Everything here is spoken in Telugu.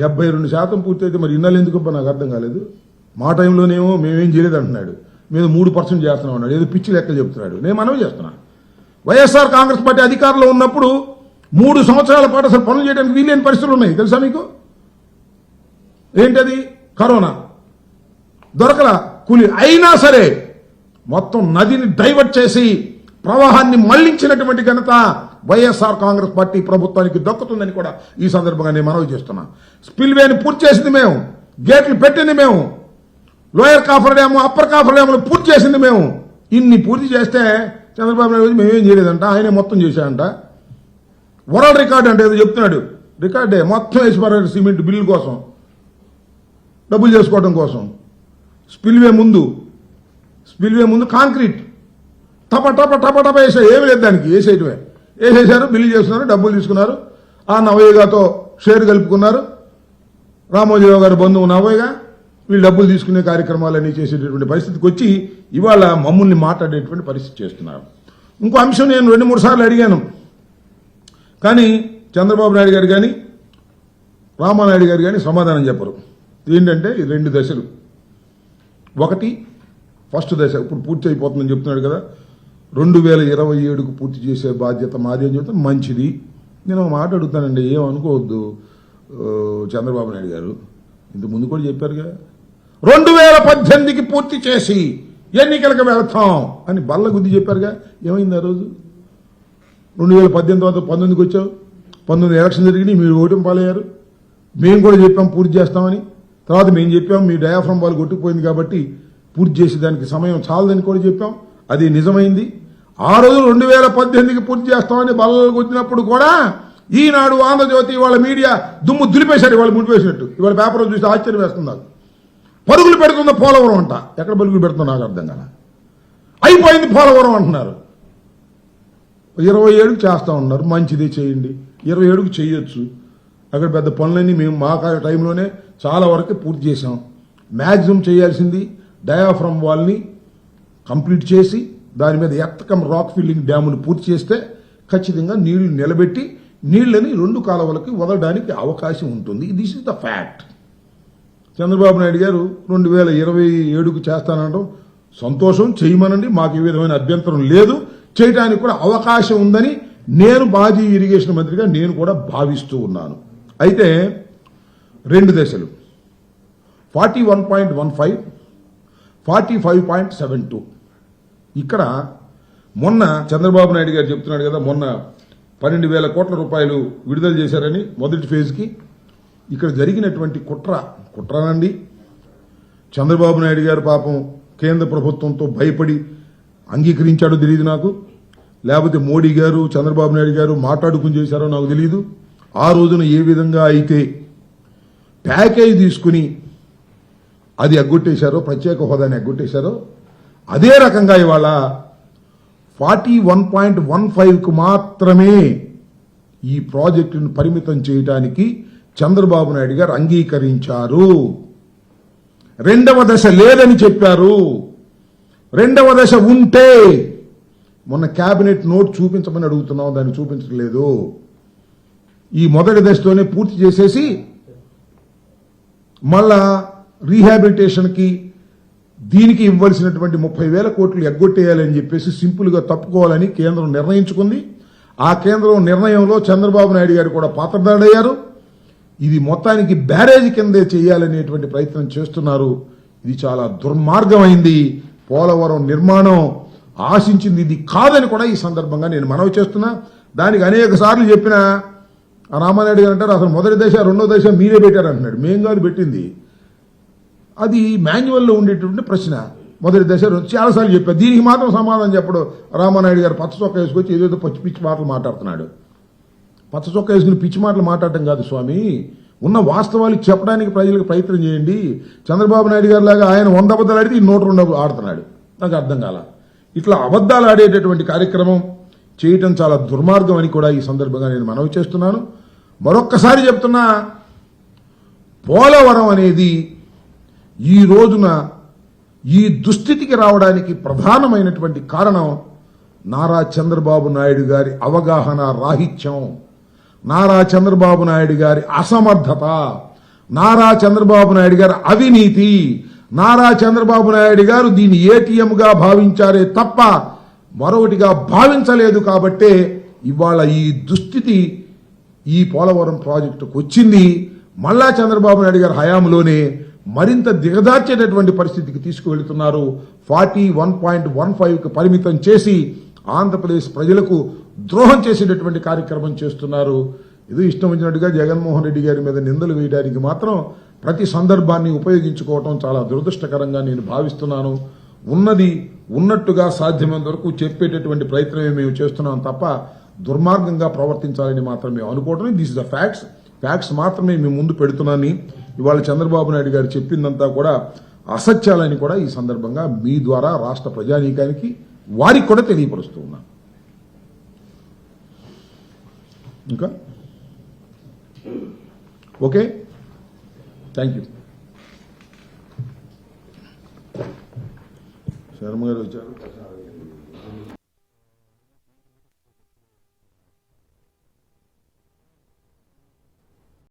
డెబ్బై రెండు శాతం పూర్తయితే మరి ఇన్నాళ్ళు ఎందుకు నాకు అర్థం కాలేదు. మా టైంలోనేమో మేమేం చేయలేదు అంటున్నాడు మీద మూడు పర్సెంట్ చేస్తున్నాం అన్నాడు. ఏదో పిచ్చి లెక్కలు చెప్తున్నాడు. నేను మనవి చేస్తున్నా. వైఎస్ఆర్ కాంగ్రెస్ పార్టీ అధికారంలో ఉన్నప్పుడు మూడు సంవత్సరాల పాటు అసలు పనులు చేయడానికి వీలైన పరిస్థితులు ఉన్నాయి. తెలుసా మీకు? ఏంటది? కరోనా. దొరకల? కూలి అయినా సరే మొత్తం నదిని డైవర్ట్ చేసి ప్రవాహాన్ని మళ్ళించినటువంటి ఘనత వైఎస్ఆర్ కాంగ్రెస్ పార్టీ ప్రభుత్వానికి దక్కుతుందని కూడా ఈ సందర్భంగా నేను మనవి చేస్తున్నా. స్పిల్వేని పూర్తి చేసింది మేము. గేట్లు పెట్టింది మేము. Lower coffer dam upper coffer డ్యాములు పూర్తి చేసింది మేము. ఇన్ని పూర్తి చేస్తే చంద్రబాబు నాయుడు మేమేం చేయలేదంట ఆయనే మొత్తం చేశాడంట. వరల్డ్ రికార్డ్ అంటే ఏదో చెప్తున్నాడు. రికార్డే మొత్తం వేసి సిమెంట్ బిల్లు కోసం. డబ్బులు చేసుకోవడం కోసం. స్పిల్వే ముందు. స్పిల్వే ముందు కాంక్రీట్. టప టప టప టప వేసే ఏమి లేదు దానికి వేసేయటమే. వేసేసారు బిల్లు చేస్తున్నారు డబ్బులు తీసుకున్నారు. ఆ నవయ్యగాతో షేర్ కలుపుకున్నారు. రామోజీరావు గారి బంధువు నవయ్యగా వీళ్ళు డబ్బులు తీసుకునే కార్యక్రమాలన్నీ చేసేటటువంటి పరిస్థితికి వచ్చి ఇవాళ మమ్మల్ని మాట్లాడేటువంటి పరిస్థితి చేస్తున్నారు. ఇంకో అంశం నేను రెండు మూడు సార్లు అడిగాను. కానీ చంద్రబాబు నాయుడు గారు కానీ రామానాయుడు గారు కానీ సమాధానం చెప్పరు. ఏంటంటే రెండు దశలు. ఒకటి ఫస్ట్ దశ ఇప్పుడు పూర్తి అయిపోతుందని చెప్తున్నాడు కదా. రెండు వేల ఇరవై ఏడుకు పూర్తి చేసే బాధ్యత మాది అని చెప్తే మంచిది. నేను ఒక మాట అడుగుతానండి ఏమనుకోవద్దు చంద్రబాబు నాయుడు గారు ఇంత ముందు కూడా చెప్పారుగా రెండు వేల పద్దెనిమిదికి పూర్తి చేసి ఎన్నికలకు వెళతాం అని బల్ల గుద్ది చెప్పారుగా. ఏమైంది ఆ రోజు? రెండు వేల పద్దెనిమిది తర్వాత పంతొమ్మిదికి వచ్చావు. పంతొమ్మిది ఎలక్షన్ జరిగినాయి మీరు ఓటమి పాలయ్యారు. మేము కూడా చెప్పాం పూర్తి చేస్తామని. తర్వాత మేము చెప్పాం మీ డయాఫ్రమ్ వాళ్ళు కొట్టుకుపోయింది కాబట్టి పూర్తి చేసేదానికి సమయం చాలదని కూడా చెప్పాం. అది నిజమైంది. ఆ రోజు రెండు వేల పద్దెనిమిదికి పూర్తి చేస్తామని బల్లలు వచ్చినప్పుడు కూడా ఈనాడు ఆంధ్రజ్యోతి వాళ్ళ మీడియా దుమ్ము దులిపేశారు ఇవాళ ముడిపేసినట్టు ఇవాళ పేపర్ చూసి ఆశ్చర్యం వేస్తున్నారు. పరుగులు పెడుతుంది పోలవరం అంట. ఎక్కడ పరుగులు పెడుతుందో నాకు అర్థం కదా అయిపోయింది పోలవరం అంటున్నారు. ఇరవై ఏడుకి చేస్తా ఉన్నారు. మంచిది చేయండి. ఇరవై ఏడుకి చేయొచ్చు. అక్కడ పెద్ద పనులన్నీ మేము మా కా- టైంలోనే చాలా వరకు పూర్తి చేసాం మ్యాక్సిమం చేయాల్సింది డయాఫ్రమ్ వాల్ని కంప్లీట్ చేసి దాని మీద ఎత్తకం రాక్ ఫిల్లింగ్ డ్యామును పూర్తి చేస్తే ఖచ్చితంగా నీళ్ళు నిలబెట్టి నీళ్ళని రెండు కాలువలకి వదలడానికి అవకాశం ఉంటుంది. This is the fact Chandrababu Naidu garu రెండు వేల ఇరవై ఏడుకు చేస్తానడం సంతోషం చేయమనండి. మాకు ఏ విధమైన అభ్యంతరం లేదు. చేయడానికి కూడా అవకాశం ఉందని నేను మాజీ ఇరిగేషన్ మంత్రిగా నేను కూడా భావిస్తూ ఉన్నాను. అయితే రెండు దశలు. Forty one point one five forty five point seven two. ఇక్కడ మొన్న చంద్రబాబు నాయుడు గారు చెప్తున్నాడు కదా మొన్న పన్నెండు వేల కోట్ల రూపాయలు విడుదల చేశారని మొదటి ఫేజ్కి ఇక్కడ జరిగినటువంటి కుట్ర కుట్రనండి. చంద్రబాబు నాయుడు గారు పాపం కేంద్ర ప్రభుత్వంతో భయపడి అంగీకరించాడో తెలియదు నాకు. లేకపోతే మోడీ గారు చంద్రబాబు నాయుడు గారు మాట్లాడుకుని చేశారో నాకు తెలియదు ఆ రోజున ఏ విధంగా అయితే ప్యాకేజ్ తీసుకుని అది ఎగ్గొట్టేశారో ప్రత్యేక హోదాని ఎగ్గొట్టేశారో అదే రకంగా ఇవాళ ఫార్టీ వన్ పాయింట్ వన్ ఫైవ్కు మాత్రమే ఈ ప్రాజెక్టును పరిమితం చేయడానికి చంద్రబాబు నాయుడు గారు అంగీకరించారు. రెండవ దశ లేదని చెప్పారు. రెండవ దశ ఉంటే మొన్న క్యాబినెట్ నోట్ చూపించమని అడుగుతున్నాం దాన్ని చూపించట్లేదు. ఈ మొదటి దశతోనే పూర్తి చేసేసి మళ్ళా రీహాబిలిటేషన్కి దీనికి ఇవ్వాల్సినటువంటి ముప్పై వేల కోట్లు ఎగ్గొట్టేయాలని చెప్పేసి సింపుల్గా తప్పుకోవాలని కేంద్రం నిర్ణయించుకుంది. ఆ కేంద్రం నిర్ణయంలో చంద్రబాబు నాయుడు గారు కూడా పాత్రదాడయ్యారు ఇది మొత్తానికి బ్యారేజ్ కిందే చేయాలనేటువంటి ప్రయత్నం చేస్తున్నారు. ఇది చాలా దుర్మార్గమైంది. పోలవరం నిర్మాణం ఆశించింది ఇది కాదని కూడా ఈ సందర్భంగా నేను మనవి చేస్తున్నా. దానికి అనేక సార్లు చెప్పిన రామానాయుడు గారు అంటారు అసలు మొదటి దశ రెండో దశ మీరే పెట్టారు అంటున్నాడు మేం కాదు పెట్టింది. అది మాన్యువల్లో ఉండేటువంటి ప్రశ్న. మొదటి దశ చాలాసార్లు చెప్పారు దీనికి మాత్రం సమాధానం చెప్పడు. రామానాయుడు గారు పచ్చ చొక్క వేసుకొచ్చి ఏదేదో పచ్చి పిచ్చి మాటలు మాట్లాడుతున్నాడు. పచ్చ చొక్క వేసుకుని పిచ్చి మాటలు మాట్లాడటం కాదు స్వామి. ఉన్న వాస్తవాలు చెప్పడానికి ప్రజలకు ప్రయత్నం చేయండి. చంద్రబాబు నాయుడు గారు లాగా ఆయన వంద అబద్ధాలు ఆడితే ఈ నూట రెండు ఆడుతున్నాడు. నాకు అర్థం కాల. ఇట్లా అబద్ధాలు ఆడేటటువంటి కార్యక్రమం చేయటం చాలా దుర్మార్గం అని కూడా ఈ సందర్భంగా నేను మనవి చేస్తున్నాను. మరొక్కసారి చెప్తున్నా పోలవరం అనేది ఈ రోజున ఈ దుస్థితికి రావడానికి ప్రధానమైనటువంటి కారణం నారా చంద్రబాబు నాయుడు గారి అవగాహన రాహిత్యం. నారా చంద్రబాబు నాయుడు గారి అసమర్థత. నారా చంద్రబాబు నాయుడు గారు అవినీతి. నారా చంద్రబాబు నాయుడు గారు దీన్ని ఏటీఎంగా భావించారే తప్ప మరొకటిగా భావించలేదు కాబట్టే ఇవాళ ఈ దుస్థితి ఈ పోలవరం ప్రాజెక్టుకు వచ్చింది. మళ్ళా చంద్రబాబు నాయుడు గారి హయాంలోనే మరింత దిగదార్చేటటువంటి పరిస్థితికి తీసుకువెళుతున్నారు. ఫార్టీ వన్ పాయింట్ వన్ ఫైవ్కి పరిమితం చేసి ఆంధ్రప్రదేశ్ ప్రజలకు ద్రోహం చేసేటటువంటి కార్యక్రమం చేస్తున్నారు. ఇది ఇష్టం వచ్చినట్టుగా జగన్మోహన్ రెడ్డి గారి మీద నిందలు వేయడానికి మాత్రం ప్రతి సందర్భాన్ని ఉపయోగించుకోవటం చాలా దురదృష్టకరంగా నేను భావిస్తున్నాను. ఉన్నది ఉన్నట్టుగా సాధ్యమైనంత వరకు చెప్పేటటువంటి ప్రయత్నమే మేము చేస్తున్నాం తప్ప దుర్మార్గంగా ప్రవర్తించాలని మాత్రం మేము అనుకోవటం this is the facts facts మాత్రమే మేము ముందు పెడుతున్నాని ఇవాళ చంద్రబాబు నాయుడు గారు చెప్పిందంతా కూడా అసత్యాలని కూడా ఈ సందర్భంగా మీ ద్వారా రాష్ట్ర ప్రజానీకానికి వారికి కూడా తెలియపరుస్తూ ఉన్నాను ఇంకా? ఓకే? థ్యాంక్ యూ శర్మ గారు వచ్చారు.